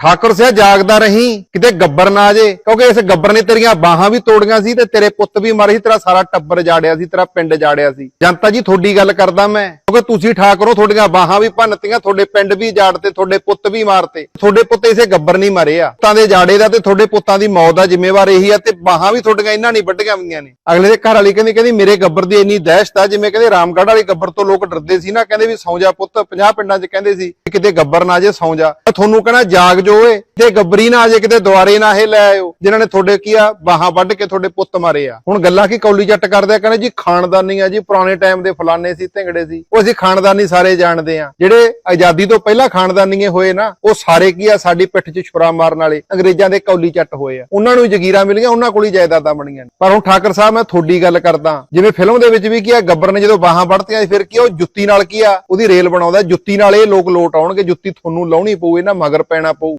ਠਾਕੁਰ ਸਿਆ ਜਾਗਦਾ ਰਹੀਂ, ਕਿਤੇ ਗੱਬਰ ਨਾ ਆ ਜੇ, ਕਿਉਂਕਿ ਇਸ ਗੱਬਰ ਨੇ ਤੇਰੀਆਂ ਬਾਹਾਂ ਵੀ ਤੋੜੀਆਂ ਸੀ ਤੇ ਤੇਰੇ ਪੁੱਤ ਵੀ ਮਰੇ ਸੀ, ਤੇਰਾ ਸਾਰਾ ਟੱਬਰ ਜਾੜਿਆ ਸੀ, ਤੇਰਾ ਪਿੰਡ ਜਾੜਿਆ ਸੀ। ਜਨਤਾ ਜੀ, ਤੁਹਾਡੀ ਗੱਲ ਕਰਦਾ ਮੈਂ, ਕਿਉਂਕਿ ਤੁਸੀਂ ਠਾਕੁਰੋ ਤੁਹਾਡੀਆਂ ਬਾਹਾਂ ਵੀ ਭੰਨਤੀਆਂ, ਤੁਹਾਡੇ ਪਿੰਡ ਵੀ ਜਾੜਤੇ, ਤੁਹਾਡੇ ਪੁੱਤ ਵੀ ਮਾਰਤੇ। ਤੁਹਾਡੇ ਪੁੱਤ ਇਸੇ ਗੱਬਰ ਨਹੀਂ ਮਰੇ ਆ। ਪੁੱਤਾਂ ਦੇ ਜਾੜੇ ਦਾ ਤੇ ਤੁਹਾਡੇ ਪੁੱਤਾਂ ਦੀ ਮੌਤ ਦਾ ਜ਼ਿੰਮੇਵਾਰ ਇਹੀ ਆ ਤੇ ਬਾਹਾਂ ਵੀ ਤੁਹਾਡੀਆਂ ਇਹਨਾਂ ਨਹੀਂ ਵੱਢੀਆਂ ਹੋਈਆਂ ਨੇ। ਅਗਲੇ ਦੇ ਘਰ ਵਾਲੀ ਕਹਿੰਦੀ ਕਹਿੰਦੀ, ਮੇਰੇ ਗੱਬਰ ਦੀ ਇੰਨੀ ਦਹਿਸ਼ਤ ਆ, ਜਿਵੇਂ ਕਹਿੰਦੇ ਰਾਮਗੜ੍ਹ ਵਾਲੀ ਗੱਬਰ ਤੋਂ ਲੋਕ ਡਰਦੇ ਸੀ ਨਾ, ਕਹਿੰਦੇ ਵੀ ਸੌਂ ਜਾ ਪੁੱਤ 50 ਪਿੰਡਾਂ 'ਚ ਕਹਿੰਦੇ ਸੀ ਕਿ ਕਿਤੇ ਗੱਬਰ ਨਾ ਜੇ, ਸੌਂ ਜਾ। ਤੁਹਾਨੂੰ ਕਹਿਣਾ, ਜਾਗ ਜੋ ਤੇ ਗੱਬਰੀ ਨਾ ਆ ਜੇ ਕਿਤੇ ਦੁਆਰੇ ਨਾ ਇਹ ਲੈ ਆਇਓ। ਜਿਨ੍ਹਾਂ ਨੇ ਤੁਹਾਡੇ ਕੀ ਆ ਬਾਹਾਂ ਵੱਢ ਕੇ ਤੁਹਾਡੇ ਪੁੱਤ ਮਾਰੇ ਆ। ਹੁਣ ਗੱਲਾਂ ਕੀ ਕੌਲੀ ਜੱਟ ਕਰਦੇ ਆ ਕਹਿੰਦੇ ਜੀ ਖਾਨਦਾਨੀ ਆ ਜੀ ਪੁਰਾਣੇ ਟਾਈਮ ਦੇ ਫਲਾਣੇ ਸੀ ਢਿੰਗੜੇ ਸੀ। ਉਹ ਅਸੀਂ ਖਾਨਦਾਨੀ ਸਾਰੇ ਜਾਣਦੇ ਆ। ਜਿਹੜੇ ਆਜ਼ਾਦੀ ਤੋਂ ਪਹਿਲਾਂ ਖਾਨਦਾਨੀਏ ਹੋਏ ਨਾ ਉਹ ਸਾਰੇ ਕੀ ਆ ਸਾਡੀ ਪਿੱਠ 'ਚ ਛੁਰਾ ਮਾਰਨ ਵਾਲੇ ਅੰਗਰੇਜ਼ਾਂ ਦੇ ਕੌਲੀ ਚੱਟ ਹੋਏ ਆ। ਉਹਨਾਂ ਨੂੰ ਹੀ ਜ਼ਗੀਰਾਂ ਮਿਲੀਆਂ ਉਹਨਾਂ ਕੋਲ ਹੀ ਜਾਇਦਾਦਾਂ ਬਣੀਆਂ ਨੇ। ਪਰ ਹੁਣ ਠਾਕਰ ਸਾਹਿਬ ਮੈਂ ਤੁਹਾਡੀ ਗੱਲ ਕਰਦਾ। ਜਿਵੇਂ ਫਿਲਮ ਦੇ ਵਿੱਚ ਵੀ ਕੀ ਆ ਗੱਬਰ ਨੇ ਜਦੋਂ ਬਾਹਾਂ ਵੱਢਤੀਆਂ ਸੀ, ਫਿਰ ਕੀ ਉਹ ਜੁੱਤੀ ਨਾਲ ਕੀ ਆ ਉਹਦੀ ਰੇਲ ਬਣਾਉਂਦਾ ਜੁੱਤੀ ਨਾਲ ਇਹ ਲੋਕ ਲੋਟ ਆਉਣਗੇ ਜੁੱਤੀ ਤੁਹਾਨੂੰ ਲਾਉਣੀ ਪਊ ਇਹਨਾਂ ਮਗਰ ਪੈਣਾ ਪਊ।